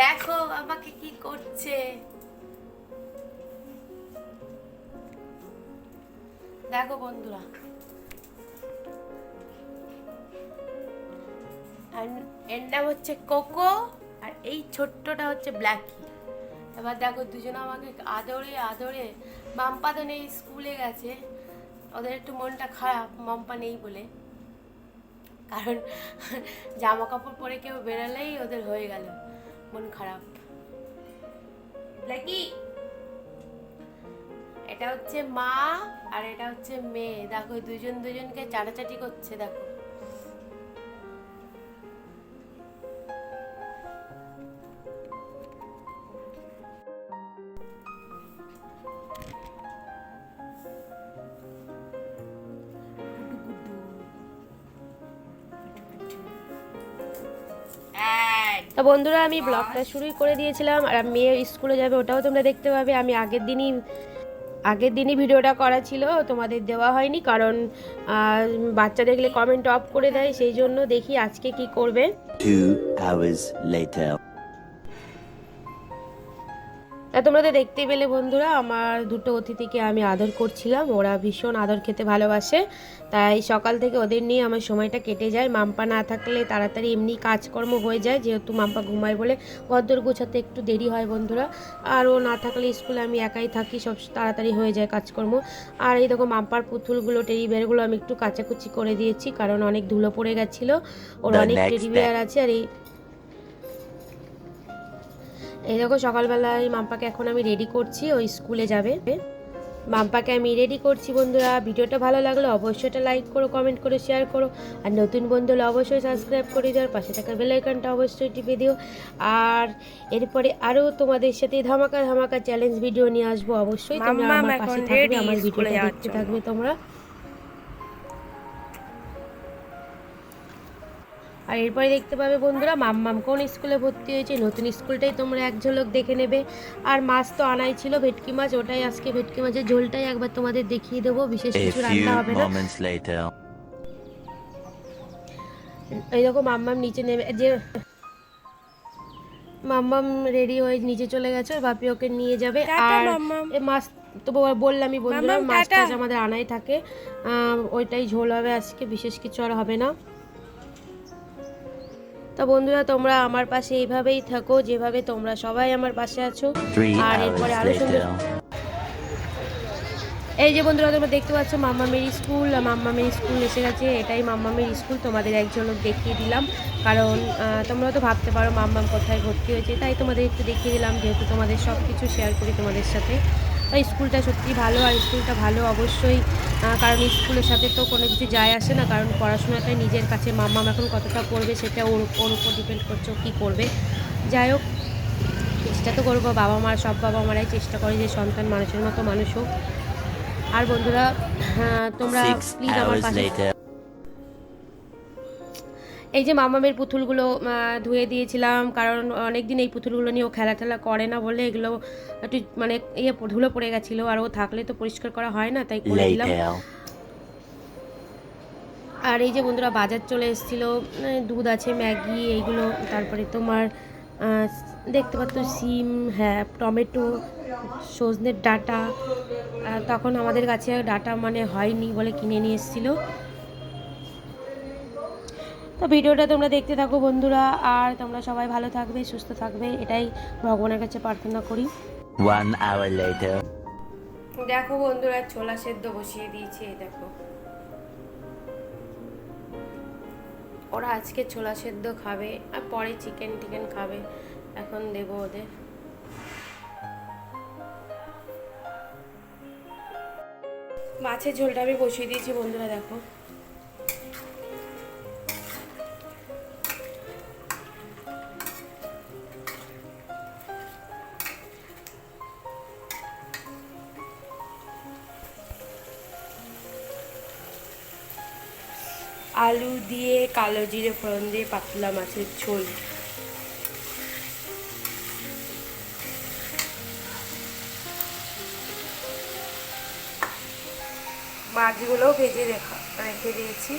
দেখো আমাকে কি করছে। দেখো বন্ধুরা। আর এর নাম হচ্ছে কোকো, আর এই ছোট্টটা হচ্ছে ব্ল্যাকি। এবার দেখো দুজনে আমাকে আদরে আদরে। মাম্পা তো নেই, স্কুলে গেছে। ওদের একটু মনটা খারাপ, মাম্পা নেই বলে। কারণ জামা কাপড় পরে কেউ বেরালেই ওদের হয়ে গেল। মন খারাপ। ব্ল্যাকি এটা হচ্ছে মা আর এটা হচ্ছে মেয়ে। দেখো দুজন দুজনকে চাটাচাটি করছে, দেখো। তা বন্ধুরা, আমি ব্লগটা শুরুই করে দিয়েছিলাম আর মেয়ে স্কুলে যাবে, ওটাও তোমরা দেখতে পাবে। আমি আগের দিনই আগের দিনই ভিডিওটা করা ছিল, তোমাদের দেওয়া হয়নি, কারণ বাচ্চা দেখলে কমেন্ট অফ করে দেয়, সেই জন্য দেখি আজকে কি করবে। তোমরা তো দেখতেই পেলে বন্ধুরা আমার দুটো অতিথিকে আমি আদর করছিলাম। ওরা ভীষণ আদর খেতে ভালোবাসে তাই সকাল থেকে ওদের নিয়ে আমার সময়টা কেটে যায়। মাম্পা না থাকলে তাড়াতাড়ি এমনি কাজকর্ম হয়ে যায় যেহেতু মাম্পা ঘুমায় বলে গদ্দর গোছাতে একটু দেরি হয় বন্ধুরা। আর ও না থাকলে স্কুলে আমি একাই থাকি সব তাড়াতাড়ি হয়ে যায় কাজকর্ম। আর এই দেখো মাম্পার পুতুলগুলো টেডি বিয়ারগুলো আমি একটু কাচাকুচি করে দিয়েছি কারণ অনেক ধুলো পড়ে গেছিল। ওর অনেক টেডি বিয়ার আছে আর এই এই দেখো সকালবেলায় মাম্পাকে এখন আমি রেডি করছি ওই স্কুলে যাবে। মাম্পাকে আমি রেডি করছি বন্ধুরা। ভিডিওটা ভালো লাগলে অবশ্যই এটা লাইক করো কমেন্ট করে শেয়ার করো। আর নতুন বন্ধু হলে অবশ্যই সাবস্ক্রাইব করে দিও আর পাশে থাকা বেল আইকনটা অবশ্যই টিপে দিও। আর এরপরে আরও তোমাদের সাথে ধামাকা ধামাকা চ্যালেঞ্জ ভিডিও নিয়ে আসব। অবশ্যই তোমরা আমার পাশে থাকবে আমার ভিডিওটা দেখতে থাকবে তোমরা। আর এরপরে দেখতে পাবে বন্ধুরা মাম্মাম কোন স্কুলে ভর্তি হয়েছে? নতুন স্কুলটাই তোমরা এক ঝলক দেখে নেবে। আর মাছ তো আনাই ছিল ভেটকি মাছ ওটাই আজকে ভেটকি মাছের ঝোলটাই একবার তোমাদের দেখিয়ে দেবো বিশেষ কিছু রান্না হবে না। moments later. এই দেখো মাম্মাম নিচে নেমে যে মাম্মাম রেডি হয়ে নিচে চলে গেছে বাপি ওকে নিয়ে যাবে। আর। মাছ তো বললামই বন্ধুরা মাছ টাছ আমাদের আনাই থাকে। আহ, ওইটাই ঝোল হবে আজকে বিশেষ কিছু আর হবে না। তো বন্ধুরা তোমরা আমার পাশে এইভাবেই থাকো যেভাবে তোমরা সবাই আমার পাশে আছো। আর এরপরে আরও সুন্দর এই যে বন্ধুরা তোমরা দেখতে পাচ্ছ মাম্মা মেরি স্কুল। মাম্মা মেরি স্কুল এসে গেছে। এটাই মাম্মা মেরি স্কুল। তোমাদের একজন ঝলক দেখিয়ে দিলাম। কারণ আহ, তোমরা তো ভাবতে পারো মাম্মাম কোথায় ভর্তি হয়েছে। তাই তোমাদের একটু দেখিয়ে দিলাম যেহেতু তোমাদের সব কিছু শেয়ার করি তোমাদের সাথে। তাই স্কুলটা সত্যি ভালো আর স্কুলটা ভালো অবশ্যই কারণ স্কুলের সাথে তো কোনো কিছু যায় আসে না কারণ পড়াশোনাটাই নিজের কাছে মাম্মাম এখন কতটা করবে সেটা ওর ওর উপর ডিপেন্ড করছে কী করবে যাই হোক চেষ্টা তো করব বাবা মার সব বাবা মারাই চেষ্টা করে যে সন্তান মানুষের মতো মানুষ হোক আর বন্ধুরা হ্যাঁ, তোমরা প্লিজ আমার কাছে পাশে. এই যে মামামের পুতুলগুলো ধুয়ে দিয়েছিলাম কারণ অনেক দিন এই পুতুলগুলো নিয়ে ও খেলা টেলা করে না বলে এগুলো একটু মানে ইয়ে ধুলো পড়ে গেছিল আর ও থাকলে তো পরিষ্কার করা হয় না তাই করে দিলাম। আর এই যে বন্ধুরা বাজার চলে এসেছিল দুধ আছে ম্যাগি এইগুলো তারপরে তোমার দেখতে পাচ্ছ সিম হ্যাঁ টমেটো সজনের ডাটা তখন আমাদের কাছে ডাটা মানে হয়নি বলে কিনে নিয়ে এসেছিল। তো ভিডিওটা তোমরা দেখতে থাকো বন্ধুরা আর তোমরা সবাই ভালো থাকবে সুস্থ থাকবে এটাই ভগবানের কাছে প্রার্থনা করি। One hour later. দেখো বন্ধুরা ছোলা সেদ্ধ বসিয়ে দিয়েছি এই দেখো। ওরা আজকে ছোলা সেদ্ধ খাবে আর পরে চিকেন টিকেন খাবে এখন দেবো ওদের। মাছের ঝোলটা আমি বসিয়ে দিয়েছি বন্ধুরা দেখো। আলু দিয়ে কালো জিরে ফোড়ন দিয়ে পাতলা মাছের ঝোল। মাছগুলোও ভেজে রেখা রেখে দিয়েছি